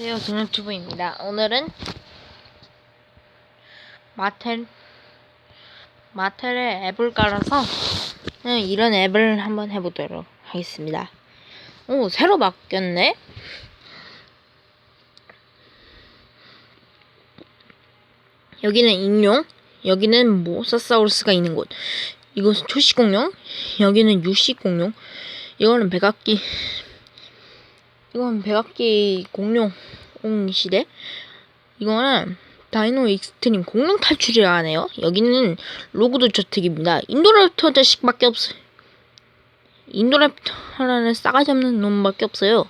안녕하세요. 김유튜브입니다. 오늘은 마텔 마텔에 앱을 깔아서 네, 이런 앱을 한번 해보도록 하겠습니다. 오 새로 바뀌었네. 여기는 인용, 여기는 모사사우루스가 있는 곳. 이곳은 초식 공룡, 여기는 육식 공룡, 이거는 백악기 이건 백악기 공룡 시대. 이거는 다이노 익스트림 공룡 탈출이라 하네요. 여기는 로그도 저택입니다. 인도랩터 자식밖에 없어요. 인도랩터라는 싸가지 없는 놈밖에 없어요.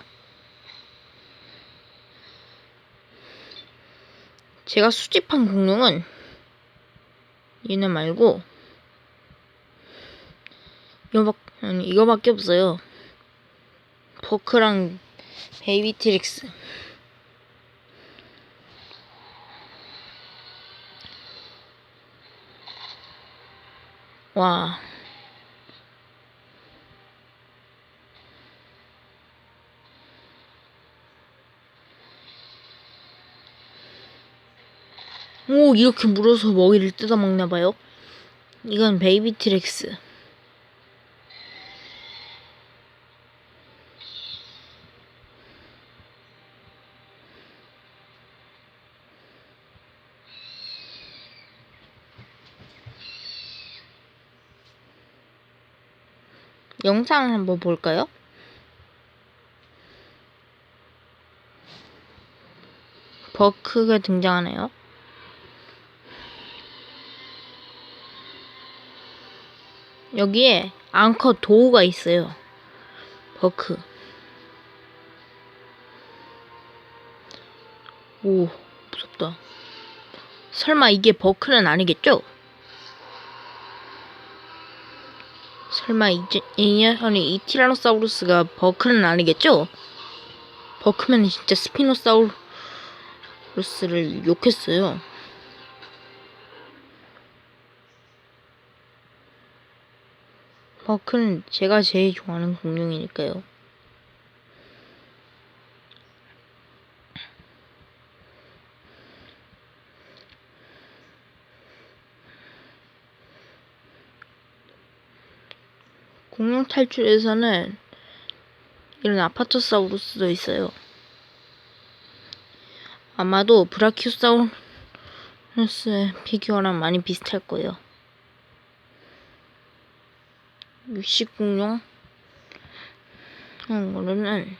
제가 수집한 공룡은 얘네 말고 이거밖 아니 이거밖에 없어요. 포크랑 베이비 트릭스. 와. 오, 이렇게 물어서 먹이를 뜯어먹나 봐요. 이건 베이비 트릭스. 영상 한번 볼까요? 버크가 등장하네요. 여기에 앙커 도우가 있어요. 버크. 오, 무섭다. 설마 이게 버크는 아니겠죠? 설마 이제 이 녀석이 이 티라노사우루스가 버크는 아니겠죠? 버크면 진짜 스피노사우루스를 욕했어요. 버크는 제가 제일 좋아하는 공룡이니까요. 공룡 탈출에서는 이런 아파토사우루스도 있어요. 아마도 브라키오사우루스의 피규어랑 많이 비슷할 거예요. 육식 공룡 하는 거는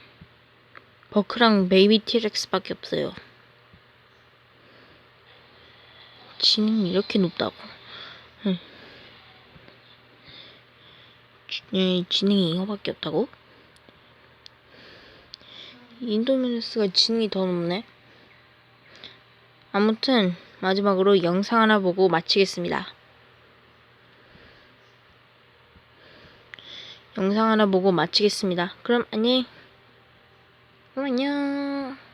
버크랑 베이비 티렉스밖에 없어요. 지능이 이렇게 높다고. 응. 지- 예, 지능이 이거밖에 없다고? 인도미누스가 지능이 더 높네. 아무튼 마지막으로 영상 하나 보고 마치겠습니다. 영상 하나 보고 마치겠습니다. 그럼 안녕. 그럼 안녕.